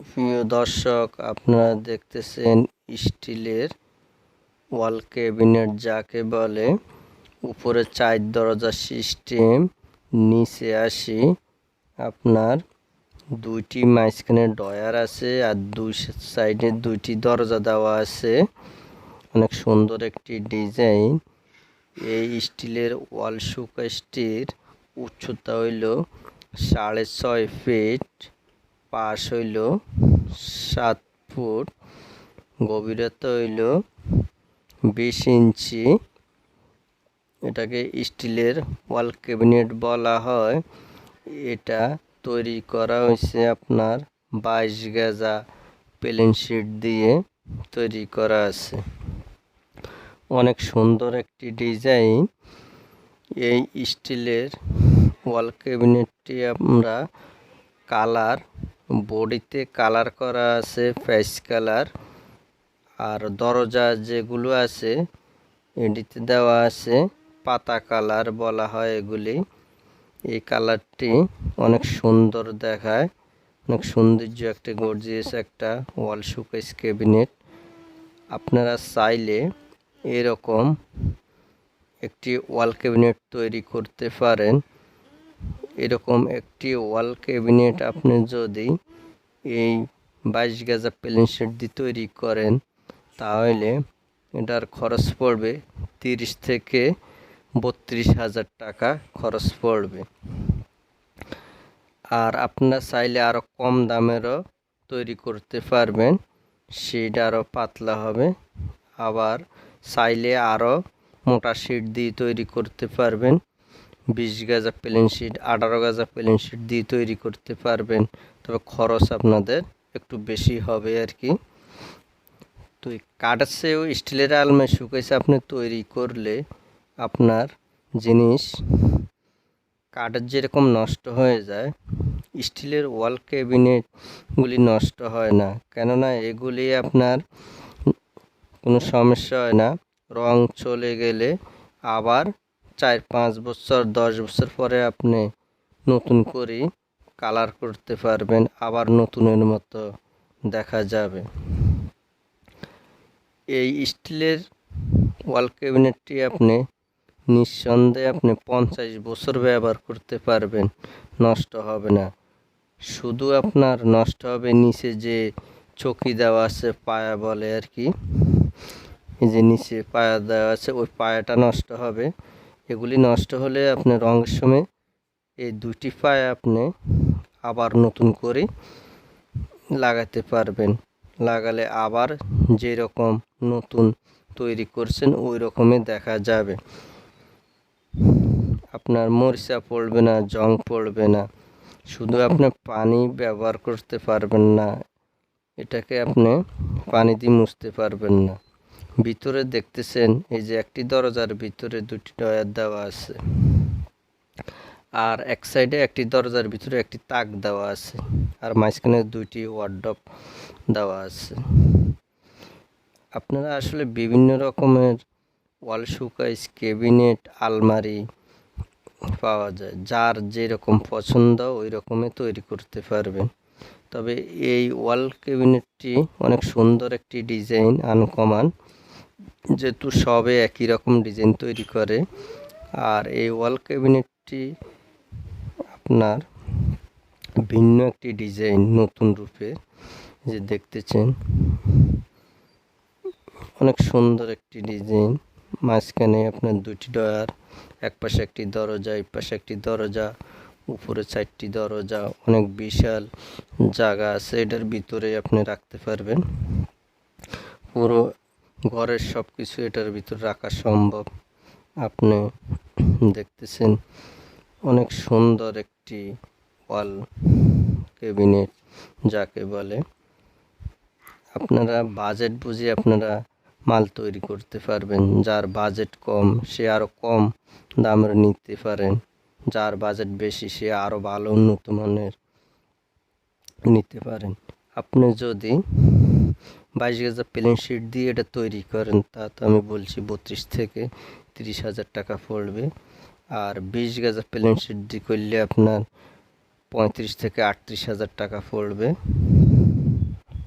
প্রিয় দর্শক, আপনারা দেখতেছেন স্টিলের ওয়াল ক্যাবিনেট, যাকে বলে উপরে চার দরজা সিস্টেম, নিচে আসি আপনার দুইটি মাঝখানে ডয়ার আছে আর দুই সাইডে দুইটি দরজা দেওয়া আছে। অনেক সুন্দর একটি ডিজাইন। এই স্টিলের ওয়াল শোকেসটির উচ্চতা হইল সাড়ে ছয় ফিট। পাশ হইল সাত ফুট, গভীরতা হইল বিশ ইঞ্চি। এটাকে স্টিলের ওয়াল ক্যাবিনেট বলা হয়। এটা তৈরি করা হয়েছে আপনার বাইশ গেজা প্লেন শিট দিয়ে তৈরি করা আছে। অনেক সুন্দর একটি ডিজাইন। এই স্টিলের ওয়াল ক্যাবিনেটটি আমরা কালার বডিতে কালার করা আছে ফেস কালার আর দরজা যেগুলো আছে, এটিতে দেওয়া আছে পাতা কালার বলা হয় এগুলি। এই কালারটি অনেক সুন্দর দেখায়, অনেক সৌন্দর্য একটা গর্জিয়াস একটা ওয়াল শোকেস ক্যাবিনেট আপনারা চাইলে এরকম একটি ওয়াল ক্যাবিনেট তৈরি করতে পারেন। এরকম একটি ওয়াল ক্যাবিনেট আপনি যদি এই বাইশ গাজা প্লেন শেড দিয়ে তৈরি করেন, তাহলে এটার খরচ পড়বে তিরিশ থেকে বত্রিশ হাজার টাকা খরচ পড়বে। আর আপনার চাইলে আরও কম দামেরও তৈরি করতে পারবেন, সেটা আরও পাতলা হবে। আবার চাইলে আরও মোটা শিট দিয়ে তৈরি করতে পারবেন। বিশ গাজা প্লেন শিট আঠারো গাজা প্লেন শিট দিয়ে তৈরি করতে পারবেন। তবে খরচ আপনাদের একটু বেশি হবে আর কি। তো কাঠের চেয়েও স্টিলের আলমারি শুকাইছে, আপনি তৈরি করলে আপনার জিনিস কাঠের যেরকম নষ্ট হয়ে যায়, স্টিলের ওয়াল ক্যাবিনেটগুলি নষ্ট হয় না। কেননা এগুলি আপনার কোনো সমস্যা হয় না, রং চলে গেলে আবার চার, পাঁচ বছর, দশ বছর পরে আপনি নতুন করে কালার করতে পারবেন, আবার নতুনের মতো দেখা যাবে। এই স্টিলের ওয়াল ক্যাবিনেটটি আপনি নিঃসন্দেহে আপনি পঞ্চাশ বছর ব্যবহার করতে পারবেন, নষ্ট হবে না। শুধু আপনার নষ্ট হবে নিচে যে চকি দেওয়া আছে, পায়া বলে আর কি, এই যে নিচে পায়া দেওয়া আছে, ওই পায়াটা নষ্ট হবে। এগুলি নষ্ট হলে আপনি রঙের সময় এই দুটি পায়ে আপনি আবার নতুন করে লাগাতে পারবেন। লাগালে আবার যেরকম নতুন তৈরি করছেন ওই রকমই দেখা যাবে। আপনার মরিচা পড়বে না, জং পড়বে না। শুধু আপনি পানি ব্যবহার করতে পারবেন না। এটাকে আপনি পানি দিয়ে মুছতে পারবেন না। ভিতরে দেখতেছেন এই যে একটি দরজার ভিতরে দুটি ডয়ার দেওয়া আছে। আর এক সাইডে একটি দরজার ভিতরে একটি তাক দেওয়া আছে। আর মাঝখানে দুইটি ওয়ার্ডপ দেওয়া আছে। আপনারা আসলে বিভিন্ন রকমের ওয়াল শুকাইস ক্যাবিনেট, আলমারি পাওয়া যায়। যার যেরকম পছন্দ ওই রকমই তৈরি করতে পারবেন। তবে এই ওয়াল, ক্যাবিনেটটি অনেক সুন্দর একটি ডিজাইন, আনকমান। যেহেতু সবে একই রকম ডিজাইন তৈরি করে, আর এই ওয়াল ক্যাবিনেটটি আপনার ভিন্ন একটি ডিজাইন নতুন রূপে যে দেখতেছেন। অনেক সুন্দর একটি ডিজাইন মাঝখানে আপনার দুটি ডয়ার, এক পাশে একটি দরজা, এই পাশে একটি দরজা, উপরে চারটি দরজা, অনেক বিশাল জায়গা আছে, এটার ভিতরে আপনি রাখতে পারবেন। পুরো ঘরের সব কিছু এটার ভিতর রাখা সম্ভব। আপনি দেখতেছেন অনেক সুন্দর একটি ওয়াল ক্যাবিনেট, যাকে বলে। আপনারা বাজেট বুঝে আপনারা মাল তৈরি করতে পারবেন। যার বাজেট কম, সে আরও কম দামের নিতে পারেন। যার বাজেট বেশি, সে আরও ভালো উন্নত মানের নিতে পারেন। আপনি যদি বাইশ গেজা প্লেন শিট দিয়ে এটা তৈরি করেন। তা তো আমি বলছি বত্রিশ থেকে তিরিশ হাজার টাকা পড়বে। আর বিশ গেজা প্লেন শিট দিয়ে করলে আপনার পঁয়ত্রিশ থেকে আটত্রিশ হাজার টাকা পড়বে।